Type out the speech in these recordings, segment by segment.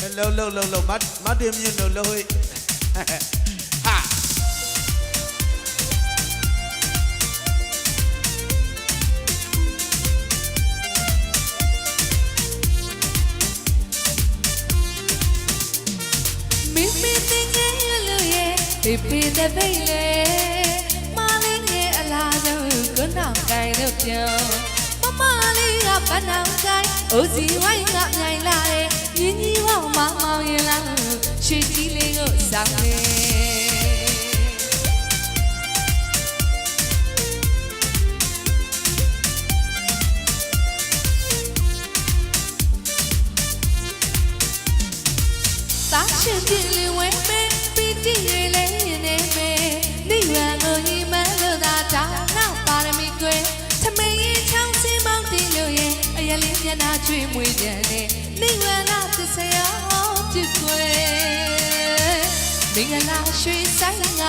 လှုပ်လှုပ်လှုပ်လှုပ်မတ်မတ်တင်မြင့်လို့လှုပ်ဟိဟာမိမိတင်ငယ်ရလို့ရဲ့ဖေဖေတဲ့ပိတ်လေမလေးငယ်အလားဆုံးကိုနောက်ကိုင်လို့ပြောင်းမမလေးကပန်းအောင်ကိုင်အိုစီဝိုင်းကမြိုင်လာတယ် ညီညီဝမောင်မောင်ရင်လာရွှေကြီးလေးကိုစောင်းနေသားရှင်ပြင်းလေးဝဲမဲပီတိရေလေးနေမဲနိဗ္ဗာန်ကိုညီမလို့သာဒါနောက်ပါရမီကွယ်သမင်ရင်ချောင်းစင်းမောင်းတင်လို့ရဲ့အ ရလေးမျက်နှာချွေမွေးကြတဲ့နိဗ္ဗာန်သစ္စာရောပြုကွယ်မင်္ဂလာရွှေဆိုင်က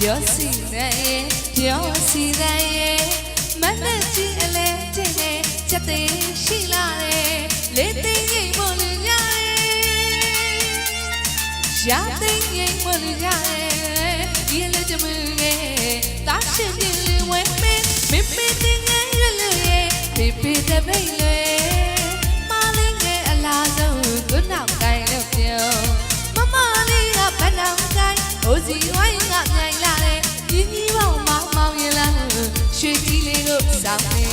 ပြောစီတဲ့ရဲ့ပြောစီတဲ့ရဲ့မနဲ့ကြည့်အလဲတဲ့နဲ့ချက်သေးရှိလာတယ်လေးသိငိမ့်ဖို့လူရတယ်ရာသိငိမ်မလို့ရတယ်ဒီလေတမငယ်တာရှိပြင်းလေးဝဲမဲမမေတင်ငယ်ရလို့ရဲ့ဖေဖေ တဲ့မိတ်လေမလေးငယ်အလားဆုံးကိုနောက်တိုင်းလို့ပြောမမလေးကဘဏ္ဍာကိုင်းဟိုစီဝိုင်းကမြိုင်လာတယ်ညီညီပေါင်းမောင်မောင်ရင်လာရွှေကြီးလေးကိုစောင်းနေ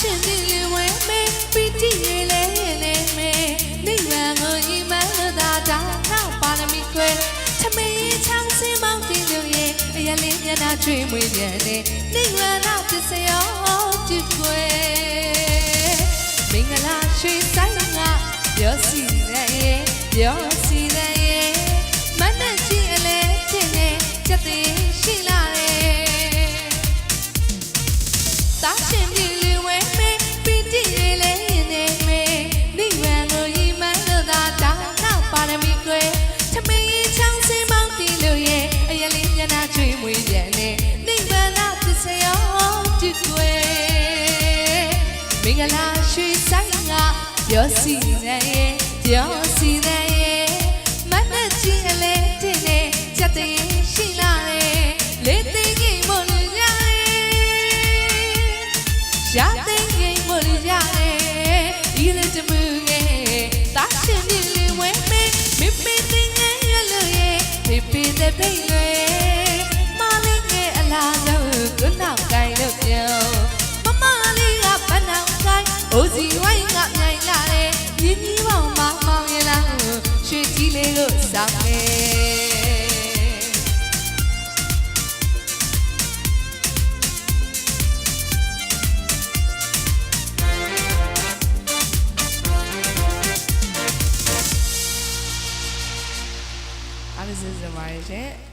ရှင်ဒီလေးဝဲမဲပီတိရေလဲနေမဲနိဗ္ဗာန်ကိုဤမလို့သာဒါနောက်ပါရမီကွယ်သမီးချောင်းစင်းမောင်းတင်လို့ရဲ့အရလေးမျက်နှာချွေမွေးပြန်နေနိဗ္ဗာန်သစ္စာရောပြုကွယ်မင်္ဂလာရွှေဆိုင်ကပြောစီတဲ့ရဲ့ပြော မင်္ဂလာရွှေဆိုင်ကပြောစီတဲ့ရဲ့ပြောစီတဲ့ရဲ့မနဲ့ကြည့်အလဲတင်နေချက်သေးရှိလာတယ်လေးသိငိမ်မို့လို့ရတယ်ရာသိငိမ်မလို့ရတယ်ဒီလေတမှုငယ်တာရှင်မြေလေးဝဲမေမေမေသိငယ်ရလို့ရဲ့ဖေဖေတဲ့ဖိတ်လွယ် Lúzame. This is the marriage.